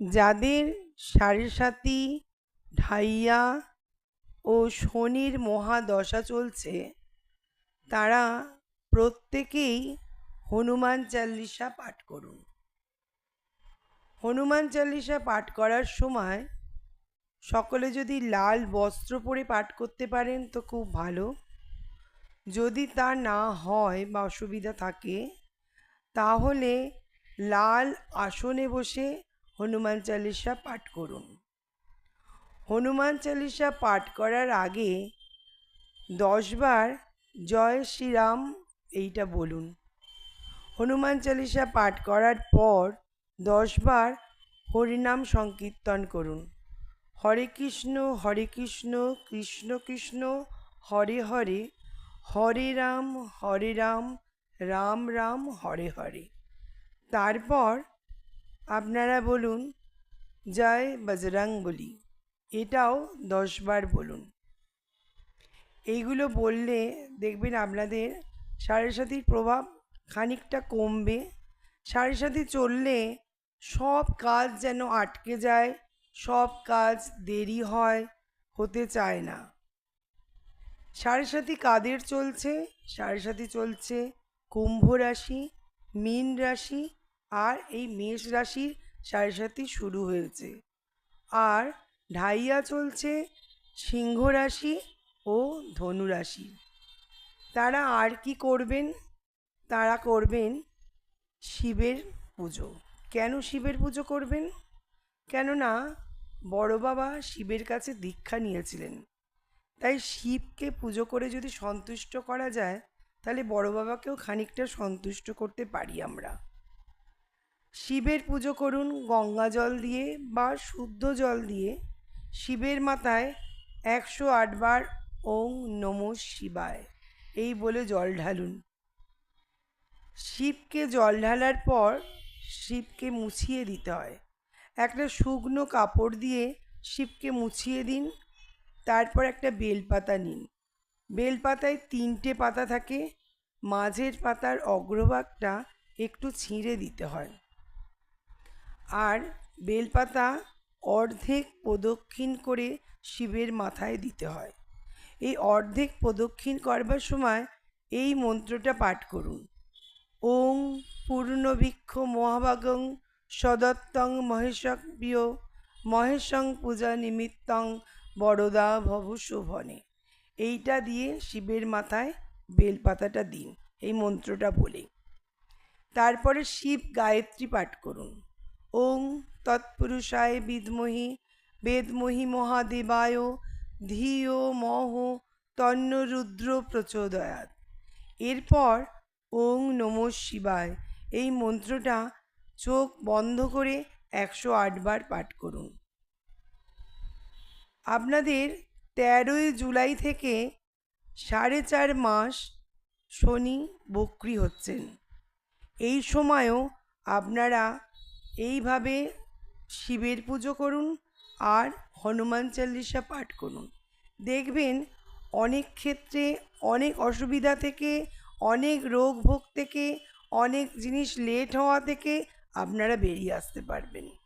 যাদের সাড়ে সাতি ঢাইয়া ও শনির মহাদশা চলছে, তারা প্রত্যেকেই হনুমান চাল্লিশা পাঠ করুন। হনুমান চাল্লিশা পাঠ করার সময় সকলে যদি লাল বস্ত্র পরে পাঠ করতে পারেন তো খুব ভালো। যদি তা না হয় বা অসুবিধা থাকে, তাহলে লাল আসনে বসে হনুমান চালিসা পাঠ করুন। হনুমান চালিসা পাঠ করার আগে দশবার জয় শ্রীরাম এইটা বলুন। হনুমান চালিসা পাঠ করার পর দশবার হরিনাম সংকীর্তন করুন। হরে কৃষ্ণ হরে কৃষ্ণ কৃষ্ণ কৃষ্ণ, হরে হরে হরে রাম হরে রাম রাম রাম, হরে হরে। তারপর আপনারা বলুন, জয় বজরং বলি। এটাও দশবার বলুন। এইগুলো বললে দেখবেন আপনাদের সাড়ে সাতির প্রভাব খানিকটা কমবে। সাড়ে সাথী চললে সব কাজ যেন আটকে যায়, সব কাজ দেরি হয়, হতে চায় না। সাড়ে সাথী কাদের চলছে? সাড়ে সাথী চলছে কুম্ভ রাশি, মীন রাশি আর এই মেষ রাশির সাড়ে সাথী শুরু হয়েছে। আর ঢাইয়া চলছে সিংহ রাশি ও ধনু রাশি। তারা আর কি করবেন? তারা করবেন শিবের পুজো। কেন শিবের পুজো করবেন? কেননা বড় বাবা শিবের কাছে দীক্ষা নিয়েছিলেন। তাই শিবকে পুজো করে যদি সন্তুষ্ট করা যায়, তাহলে বড় বাবাকেও খানিকটা সন্তুষ্ট করতে পারি আমরা। শিবের পুজো করুন গঙ্গা জল দিয়ে বা শুদ্ধ জল দিয়ে। শিবের মাথায় একশো আটবার ওং নম শিবায়। এই বলে জল ঢালুন। শিবকে জল ঢালার পর শিবকে মুছিয়ে দিতে হয়। একটা শুকনো কাপড় দিয়ে শিবকে মুছিয়ে দিন, তারপর একটা বেলপাতা নিন। বেলপাতায় তিনটে পাতা থাকে, মাঝের পাতার অগ্রভাগটা একটু ছিঁড়ে দিতে হয়। আর বেলপাতা অর্ধেক প্রদক্ষিণ করে শিবের মাথায় দিতে হয়। এই অর্ধেক প্রদক্ষিণ করবার সময় এই মন্ত্রটা পাঠ করুন। ওং পূর্ণবৃক্ষ মহাভাগং সদত্তং মহেশক্রিয় মহেশং পূজা নিমিত্তং বড়দা ভব শোভনে। এইটা দিয়ে শিবের মাথায় বেলপাতাটা দিন। এই মন্ত্রটা বলে। তারপরে শিব গায়ত্রী পাঠ করুন। ওং তৎপুরুষায় বিদমহি, বেদমহি মহাদেবায় ধিও মহ তন্ন রুদ্র প্রচোদয়াত। এরপর ওং নম শিবায়। এই মন্ত্রটা চোখ বন্ধ করে একশো আটবার পাঠ করুন। আপনাদের তেরোই জুলাই থেকে সাড়ে চার মাস শনি বক্রি হচ্ছেন। এই সময়ও আপনারা এইভাবে শিবের পুজো করুন আর হনুমান চল্লিশা পাঠ করুন। দেখবেন অনেক ক্ষেত্রে অনেক অসুবিধা থেকে, অনেক রোগ ভোগ থেকে, অনেক জিনিস লেট হওয়া থেকে আপনারা বেরিয়ে আসতে পারবেন।